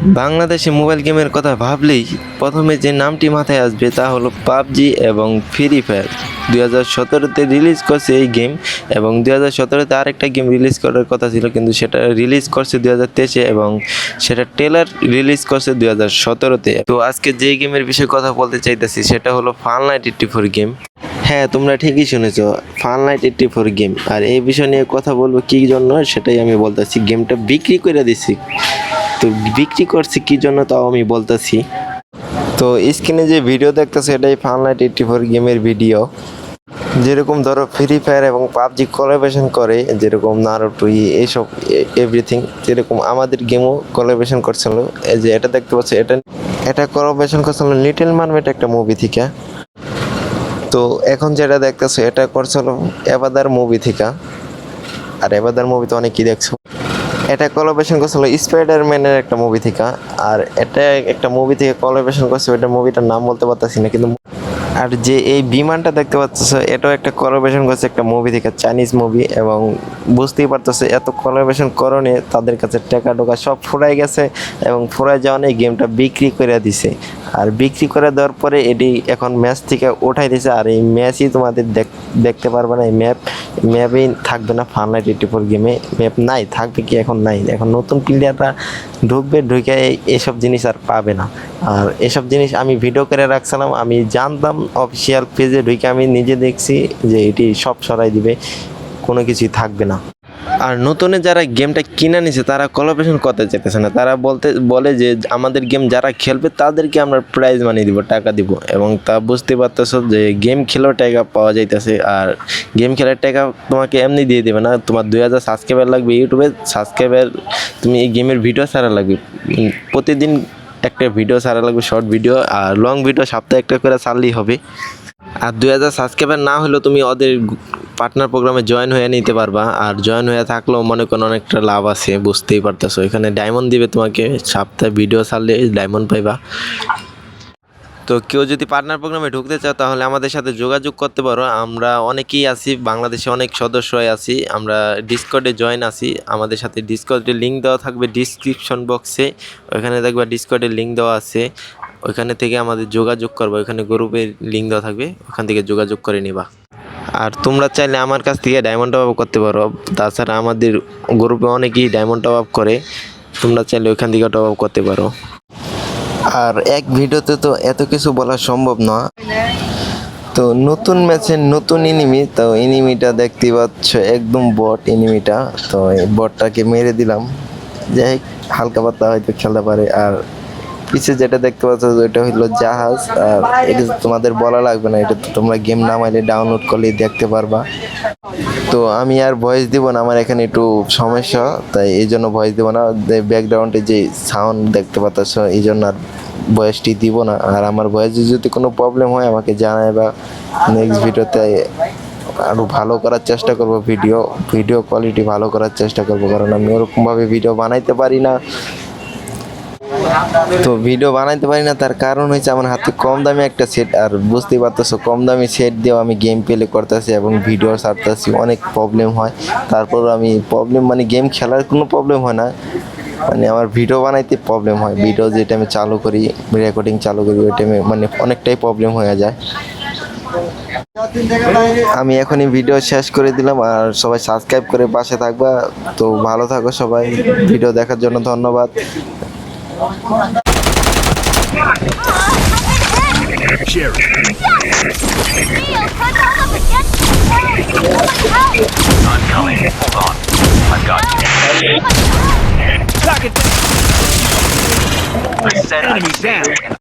বাংলাদেশে মোবাইল গেমের কথা ভাবলেই প্রথমে যে নামটি মাথায় আসবে তা হলো পাবজি এবং ফ্রি ফায়ার। দুই হাজার সতেরোতে রিলিজ করছে এই গেম এবং দুই হাজার সতেরোতে আরেকটা গেম রিলিজ করার কথা ছিল, কিন্তু সেটা রিলিজ করছে দুই হাজার তেইশে এবং সেটা ট্রেলার রিলিজ করছে দুই হাজার সতেরোতে। তো আজকে যে গেমের বিষয়ে কথা বলতে চাইতেছি, সেটা হলো fun night eighty four game. হ্যাঁ তোমরা ঠিকই শুনেছো fun night eighty four game. আর এই বিষয় নিয়ে কথা বলব কী জন্য সেটাই আমি বলতেছি, গেমটা বিক্রি করে দিছি। তো বিক্রি করছি, কী জন্য তাও আমি বলতেছি। তো স্ক্রিনে যে ভিডিও দেখতেছে, এটাই ফান নাইট এইট্টি ফোর গেমের ভিডিও যেরকম ধরো ফ্রি ফায়ার এবং পাবজি কোলাবোরেশন করে, যেরকম নারুটুই এইসব এভরিথিং যেরকম আমাদের গেমও কোলাবোরেশন করছিল। এই যে এটা দেখতে পাচ্ছ, এটা এটা কোলাবোরেশন করছিল লিটল মারমেট একটা মুভি থেকে। তো এখন যেটা দেখতেছো, এটা করছিল এবাদার মুভি থেকে। আর এবাদার মুভি তো অনেকেই দেখছ। এটা কলাবেশন করছিল স্পাইডারম্যানের একটা মুভি থেকে, আর এটা একটা মুভি থেকে কলাবেশন করছে, ওইটা মুভিটার নাম বলতে পারতাছি না, কিন্তু আর যে এই বিমানটা দেখতে পাচ্ছ, এটাও একটা কোলাবোরেশন করছে একটা মুভি থেকে চাইনিজ মুভি এবং বুঝতেই পারতেছে এত কোলাবোরেশন করণে তাদের কাছে টাকা টোকা সব ফুরাই গেছে, এবং ফুরাই যাওয়া এই গেমটা বিক্রি করে দিছে। আর বিক্রি করে দেওয়ার পরে এটি এখন ম্যাচ থেকে উঠাই দিছে, আর এই ম্যাচই তোমাদের দেখ- দেখতে পারবে না, এই ম্যাপ ম্যাপেই থাকবে না ফান লাইট এইটি ফোর গেমে ম্যাপ নাই, থাকবে কি এখন নাই। এখন নতুন প্লেয়াররা ঢুকবে, ঢুকে এসব জিনিস আর পাবে না। আর এসব জিনিস আমি ভিডিও করে রাখছিলাম, আমি জানতাম অফিসিয়াল পেজে ঢুকে আমি নিজে দেখছি যে এটি সব সরাই দিবে, কোনো কিছুই থাকবে না। আর নতুনে যারা গেমটা কিনে নিছে, তারা কোলাবোরেশন করতে চাইতেছে না। তারা বলতে, বলে যে আমাদের গেম যারা খেলবে, তাদেরকে আমরা প্রাইজ মানিয়ে দিব, টাকা দিব। এবং তা বুঝতে পারতেছো যে গেম খেলেও টাকা পাওয়া যাইতেছে। আর গেম খেলার টাকা তোমাকে এমনি দিয়ে দেবে না। তোমার দুই হাজার সাবস্ক্রাইবার লাগবে ইউটিউবে সাবস্ক্রাইবার তুমি এই গেমের ভিডিও ছাড়া লাগবে। প্রতিদিন একটা ভিডিও ছাড়া লাগবে শর্ট ভিডিও আর লং ভিডিও সপ্তাহে একটা করে ছাড়লেই হবে। আর দুই হাজার সাবস্ক্রাইবার না হলেও তুমি ওদের পার্টনার প্রোগ্রামে জয়েন হয়ে নিতে পারবা। আর জয়েন হয়ে থাকলেও মনে করেন অনেকটা লাভ আছে, বুঝতেই পারতেছো। এখানে ডায়মন্ড দিবে তোমাকে, সপ্তাহে ভিডিও ছাড়লে ডায়মন্ড পাইবা। তো কেউ যদি পার্টনার প্রোগ্রামে ঢুকতে চাও, তাহলে আমাদের সাথে যোগাযোগ করতে পারো। আমরা অনেকেই আছি, বাংলাদেশে অনেক সদস্যই আছি। আমরা ডিসকর্ডে জয়েন আছি। আমাদের সাথে ডিসকর্ডের লিঙ্ক দেওয়া থাকবে ডিসক্রিপশন বক্সে ওইখানে দেখবা ডিসকর্ডের লিঙ্ক দেওয়া আছে। ওইখানে থেকে আমাদের যোগাযোগ করব। ওইখানে গ্রুপের লিঙ্ক দেওয়া থাকবে। ওখান থেকে যোগাযোগ করে নিবা। আর তোমরা চাইলে আমার কাছ থেকে ডায়মন্ড টপ আপ করতে পারো। তাছাড়া আমাদের গ্রুপে অনেকেই ডায়মন্ড টপ আপ করে। তোমরা চাইলে ওইখান থেকে টপ আপ করতে পারো। আর এক ভিডিওতে তো এত কিছু বলা সম্ভব না। তো নতুন ম্যাচের নতুন এনিমি তো এনিমিটা দেখতে পাচ্ছ, একদম বট এনিমিটা তো এই বটটাকে মেরে দিলাম। যাই হালকা পাতলা হয়তো খেলতে পারে। আর পিছে যেটা দেখতে পাচ্ছ, ওইটা হলো জাহাজ। আর এটা তোমাদের বলা লাগবে না, এটা তো তোমরা গেম নামাইলে ডাউনলোড করলেই দেখতে পারবা। তো আমি আর ভয়েস দিব না, আমার এখানে একটু সমস্যা, তাই এই জন্য ভয়েস দিব না। ব্যাকগ্রাউন্ডে যে সাউন্ড দেখতে পাচ্ছ এই জন্য আর ভয়েসটি দিব না। আর আমার ভয়েসে যদি কোনো প্রবলেম হয়, আমাকে জানায় বা নেক্সট ভিডিওতে আরও ভালো করার চেষ্টা করব ভিডিও ভিডিও কোয়ালিটি ভালো করার চেষ্টা করব। কারণ আমি ওরকমভাবে ভিডিও বানাইতে পারি না। তো ভিডিও বানাইতে পারি না, তার কারণ হচ্ছে আমার হাতে কম দামি একটা সেট আর বুঝতেই পারতেছো, কম দামি সেট দিয়েও আমি গেম প্লে করতেছি এবং ভিডিও ছাড়তেছি, অনেক প্রবলেম হয়। তারপর আমি প্রবলেম মানে গেম খেলার কোনো প্রবলেম হয় না। মানে আমার ভিডিও বানাইতে প্রবলেম হয় ভিডিও যে টাইমে চালু করি রেকর্ডিং চালু করি, ওই টাইমে মানে অনেকটাই প্রবলেম হয়ে যায়। আমি এখনই ভিডিও শেষ করে দিলাম, আর সবাই সাবস্ক্রাইব করে পাশে থাকবা। তো ভালো থাকো সবাই ভিডিও দেখার জন্য ধন্যবাদ। I'm coming. Hold on. I've got you. I said Enemy down.